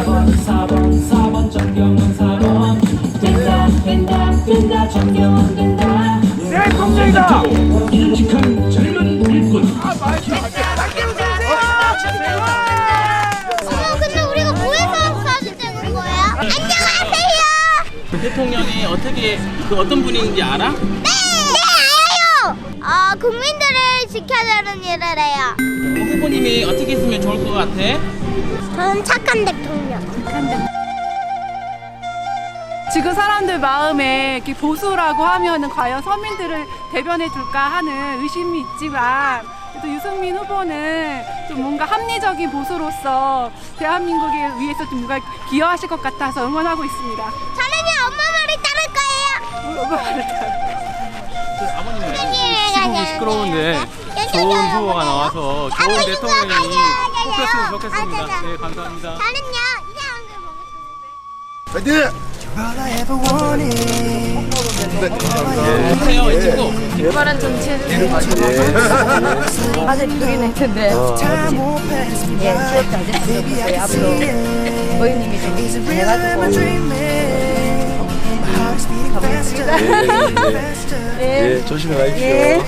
4번 4번 정경원 4번 된다 된다 된다 정경원 된다 네, 공정이다. 일찍한 젊은 일꾼 뭐해서 사진 찍은 거예요? 안녕하세요. 대통령이 어떻게 그 어떤 분인지 알아? 네, 네 알아요. 어, 국민들을 지켜주는 일을 해요. 그 후보님이 어떻게 했으면 좋을 것 같아? 저는 착한 대통령. 지금 사람들 마음에 이렇게 보수라고 하면은 과연 서민들을 대변해 줄까 하는 의심이 있지만 그래도 유승민 후보는 좀 뭔가 합리적인 보수로서 대한민국을 위해서 좀 뭔가 기여하실 것 같아서 응원하고 있습니다. 저는요 엄마 말을 따를 거예요. 아버님은 시국이 시끄러운데 좋은 후보가 나와서 좋은 대통령이 뽑혔으면 좋겠습니다. 네, 감사합니다. 저는요 이상한 걸 먹겠습니다. 보세요 이. 친구. 아직 그긴 했는데. 예, 취업도 아직 안 됐어요. 앞으로 의원님이 좀 해가지고. 가보겠습니다. 예, 조심히 가십시오. 예.